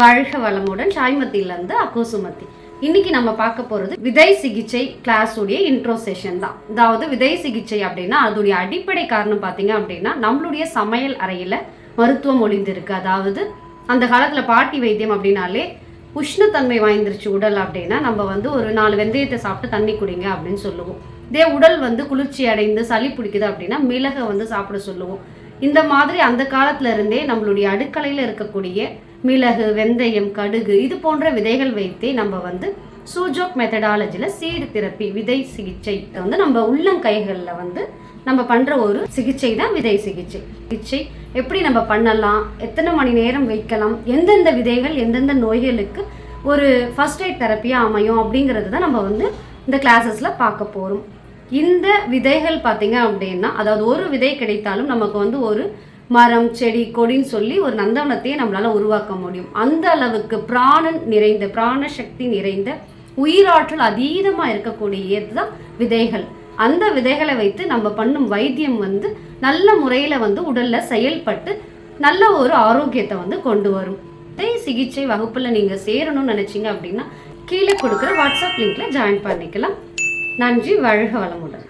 வாழ்க வளமுடன். சாய்மத்தியிலேருந்து அக்கோசுமத்தி இன்னைக்கு நம்ம பார்க்க போகிறது விதை சிகிச்சை கிளாஸுடைய இன்ட்ரோ செஷன் தான். அதாவது விதை சிகிச்சை அப்படின்னா அதோடைய அடிப்படை காரணம் பார்த்தீங்க அப்படின்னா நம்மளுடைய சமையல் அறையில் மருத்துவம் ஒளிந்திருக்கு. அதாவது அந்த காலத்தில் பாட்டி வைத்தியம் அப்படின்னாலே உஷ்ணத்தன்மை வாய்ந்துருச்சு உடல் அப்படின்னா நம்ம வந்து ஒரு நாலு வெந்தயத்தை சாப்பிட்டு தண்ணி குடிங்க அப்படின்னு சொல்லுவோம். இதே உடல் வந்து குளிர்ச்சி அடைந்து சளி பிடிக்குது அப்படின்னா மிளகை வந்து சாப்பிட சொல்லுவோம். இந்த மாதிரி அந்த காலத்துல இருந்தே நம்மளுடைய அடுக்கலையில் இருக்கக்கூடிய மிளகு வெந்தயம் கடுகு இது போன்ற விதைகள் வைத்தே நம்ம வந்து சூஜோக் மெத்தடாலஜியில் சீடு தெரப்பி விதை சிகிச்சை வந்து நம்ம உள்ளங்கைகளில் வந்து நம்ம பண்ணுற ஒரு சிகிச்சை தான் விதை சிகிச்சை. சிகிச்சை எப்படி நம்ம பண்ணலாம்? எத்தனை மணி நேரம் வைக்கலாம்? எந்தெந்த விதைகள் எந்தெந்த நோய்களுக்கு ஒரு ஃபர்ஸ்ட் எய்ட் தெரப்பியாக அமையும் அப்படிங்கிறது தான் நம்ம வந்து இந்த கிளாஸஸில் பார்க்க போகிறோம் இந்த விதைகள் பார்த்தீங்க அப்படின்னா அதாவது ஒரு விதை கிடைத்தாலும் நமக்கு வந்து ஒரு மரம் செடி கொடின்னு சொல்லி ஒரு நந்தவனத்தையே நம்மளால் உருவாக்க முடியும். அந்த அளவுக்கு பிராணன் நிறைந்த பிராண சக்தி நிறைந்த உயிராற்றல் அதீதமாக இருக்கக்கூடியது தான் விதைகள். அந்த விதைகளை வைத்து நம்ம பண்ணும் வைத்தியம் வந்து நல்ல முறையில் வந்து உடலில் செயல்பட்டு நல்ல ஒரு ஆரோக்கியத்தை வந்து கொண்டு வரும். விதை சிகிச்சை வகுப்பில் நீங்கள் சேரணும்னு நினச்சிங்க அப்படின்னா கீழே கொடுக்குற வாட்ஸ்அப் லிங்க்ல ஜாயின் பண்ணிக்கலாம். நன்றி வாழ்க வளமுடன்.